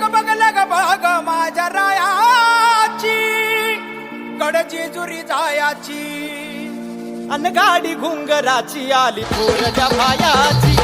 लग बग लग बग माझ्या रायाची कडची जुरी जायाची. अन गाडी घुंगराची आली पोरच्या भायाची